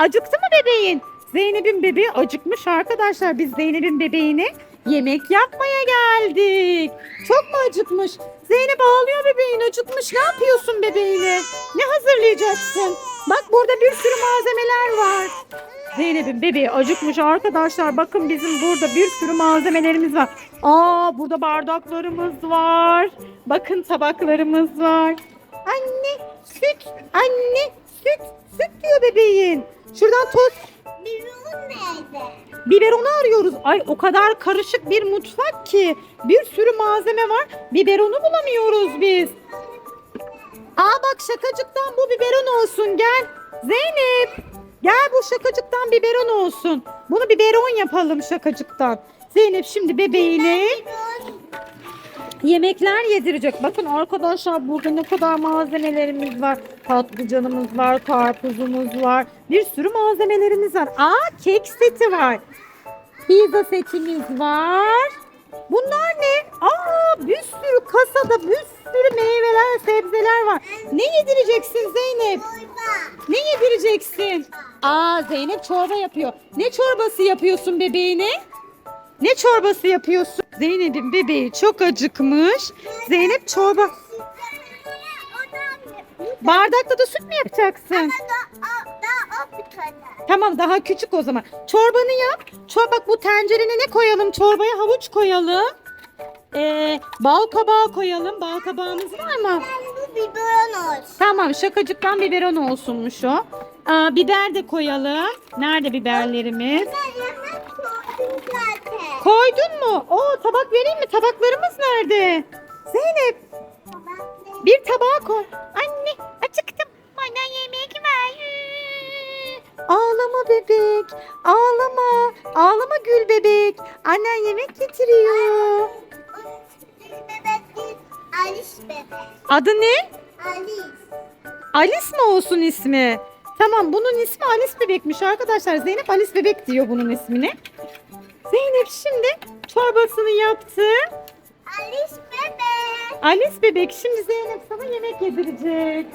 acıktı mı bebeğin? Zeynep'in bebeği acıkmış arkadaşlar. Biz Zeynep'in bebeğine yemek yapmaya geldik. Çok mu acıkmış? Zeynep ağlıyor bebeğin acıkmış. Ne yapıyorsun bebeğine? Ne hazırlayacaksın? Bak burada bir sürü malzemeler var. Zeynep'in bebeği acıkmış arkadaşlar. Bakın bizim burada bir sürü malzemelerimiz var. Aa burada bardaklarımız var. Bakın tabaklarımız var. Anne süt, anne süt, süt diyor bebeğin. Şuradan toz Biberon nerede? biberonu arıyoruz. Ay o kadar karışık bir mutfak ki. Bir sürü malzeme var. Biberonu bulamıyoruz biz. Aa bak şakacıktan bu biberon olsun gel. Zeynep gel bu şakacıktan biberon olsun. Bunu biberon yapalım şakacıktan. Zeynep şimdi bebeğine Biberon. Yemekler yedirecek. Bakın arkadaşlar burada ne kadar malzemelerimiz var. Patlıcanımız var, karpuzumuz var. Bir sürü malzemelerimiz var. Aa kek seti var. Pizza setimiz var. Bunlar ne? Aa bir sürü kasada bir sürü meyveler, sebzeler var. Ne yedireceksin Zeynep? Ne yedireceksin? Aa Zeynep çorba yapıyor. Ne çorbası yapıyorsun bebeğine? Ne çorbası yapıyorsun? Zeynep'in bebeği çok acıkmış. Zeynep çorba. Bardakta da süt mü yapacaksın? Tamam daha küçük o zaman. Çorbanı yap. Çor bak bu tencerene ne koyalım? Çorbaya havuç koyalım. Ee, bal kabağı koyalım. Bal kabağımız var mı? Bu biberon olsun. Tamam şakacıktan biberon olsunmuş o. Aa, biber de koyalım. Nerede biberlerimiz? Zaten. Koydun mu? Oo tabak vereyim mi? Tabaklarımız nerede? Zeynep bir tabağa koy. Anne acıktım. Bana yemek ver. Ağlama bebek. Ağlama. Ağlama gül bebek. Annen yemek getiriyor. Adı ne? Alice. Alice mi olsun ismi? Tamam bunun ismi Alice bebekmiş arkadaşlar. Zeynep Alice bebek diyor bunun ismini. Zeynep şimdi çorbasını yaptı. Alice bebek. Alice bebek şimdi Zeynep sana yemek yedirecek.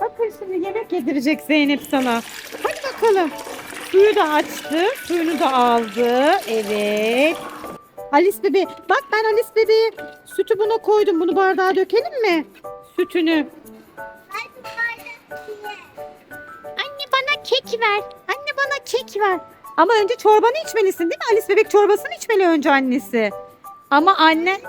Bakın şimdi yemek yedirecek Zeynep sana. Hadi bakalım. Suyu da açtı. Suyunu da aldı. Evet. Alice bebeği. Bak ben Alice bebeği sütü buna koydum. Bunu bardağa dökelim mi? Sütünü. Anne bana kek ver. Anne bana kek ver. Ama önce çorbanı içmelisin değil mi? Alice bebek çorbasını içmeli önce annesi. Ama anne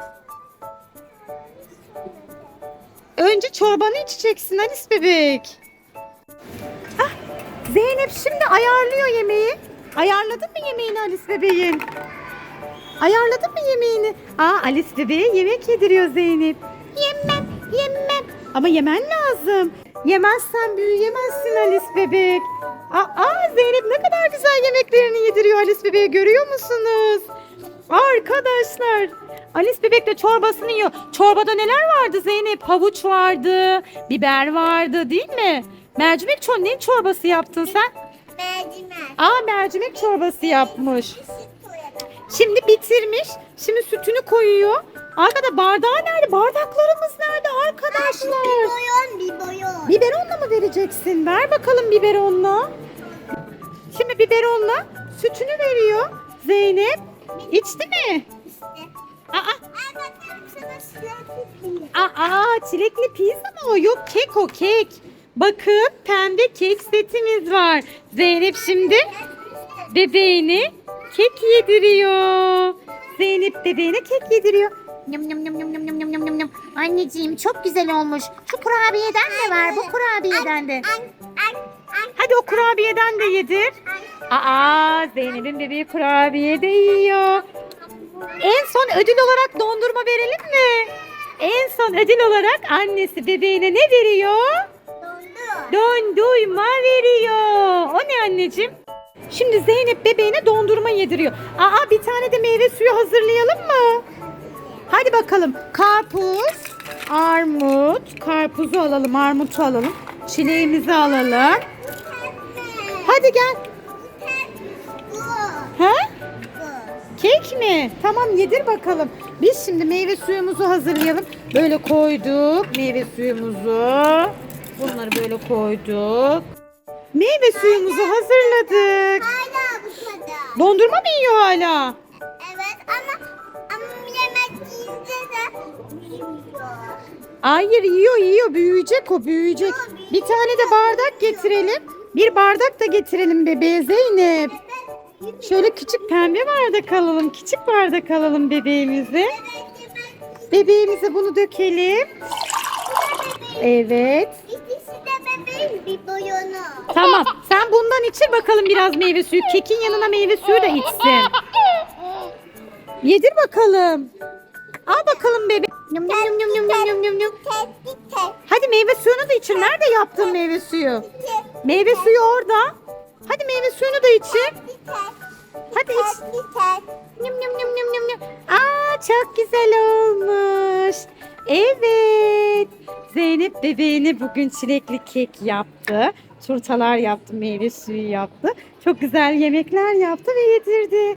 önce çorbanı içeceksin Alice bebek. Ah, Zeynep şimdi ayarlıyor yemeği. Ayarladın mı yemeğini Alice bebeğin? Ayarladın mı yemeğini? Aa Alice bebeğe yemek yediriyor Zeynep. Yemem, yemem. Ama yemen lazım. Yemezsen büyüyemezsin Alice bebek. Aa Zeynep ne kadar güzel yemeklerini yediriyor Alice bebeğe görüyor musunuz? Arkadaşlar Alice bebek de çorbasını yiyor. Çorbada neler vardı Zeynep? Havuç vardı, biber vardı değil mi? Mercimek çor ne çorbası yaptın sen? Mercimek. Aa mercimek çorbası yapmış. Şimdi bitirmiş. Şimdi sütünü koyuyor. Arkada bardağı nerede? Bardaklarımız nerede arkadaşlar? Biberon, biberon. Biberonla mı vereceksin? Ver bakalım biberonla. Şimdi biberonla sütünü veriyor. Zeynep içti mi? İşte. Aa, aa çilekli pizza mı o? Yok kek o kek. Bakın pembe kek setimiz var. Zeynep şimdi bebeğine kek yediriyor. Zeynep bebeğine kek yediriyor. Yum yum yum yum yum yum yum yum yum yum. Anneciğim çok güzel olmuş. Şu kurabiyeden de ver. Bu kurabiyeden de. Hadi o kurabiyeden de yedir. Aa Zeynep'in bebeği kurabiye de yiyor. En son ödül olarak dondurma verelim mi? En son ödül olarak annesi bebeğine ne veriyor? Dondu. Dondurma veriyor. O ne anneciğim? Şimdi Zeynep bebeğine dondurma yediriyor. Aa bir tane de meyve suyu hazırlayalım mı? Hadi bakalım. Karpuz, armut, karpuzu alalım, armutu alalım. Çileğimizi alalım. Hadi gel. Ha? Kek mi? Tamam yedir bakalım. Biz şimdi meyve suyumuzu hazırlayalım. Böyle koyduk meyve suyumuzu. Bunları böyle koyduk. Meyve suyumuzu hazırladık. Dondurma mı yiyor hala? Hayır yiyor yiyor büyüyecek o büyüyecek. Bir tane de bardak getirelim. Bir bardak da getirelim bebeğe Zeynep. Şöyle küçük pembe bardak alalım. Küçük bardak alalım bebeğimize. Bebeğimize bunu dökelim. Evet. Tamam. Sen bundan içir bakalım biraz meyve suyu. Kekin yanına meyve suyu da içsin. Yedir bakalım. Al bakalım bebek. Yum yum yum yum yum yum yum yum. Hadi meyve suyunu da içir. Nerede yaptın meyve suyu? Meyve suyu orada. Hadi meyve suyunu da tek. Hadi iç. Yum yum yum yum yum yum. Aa çok güzel olmuş. Evet. Zeynep bebeğine bugün çilekli kek yaptı. Turtalar yaptı, meyve suyu yaptı. Çok güzel yemekler yaptı ve yedirdi.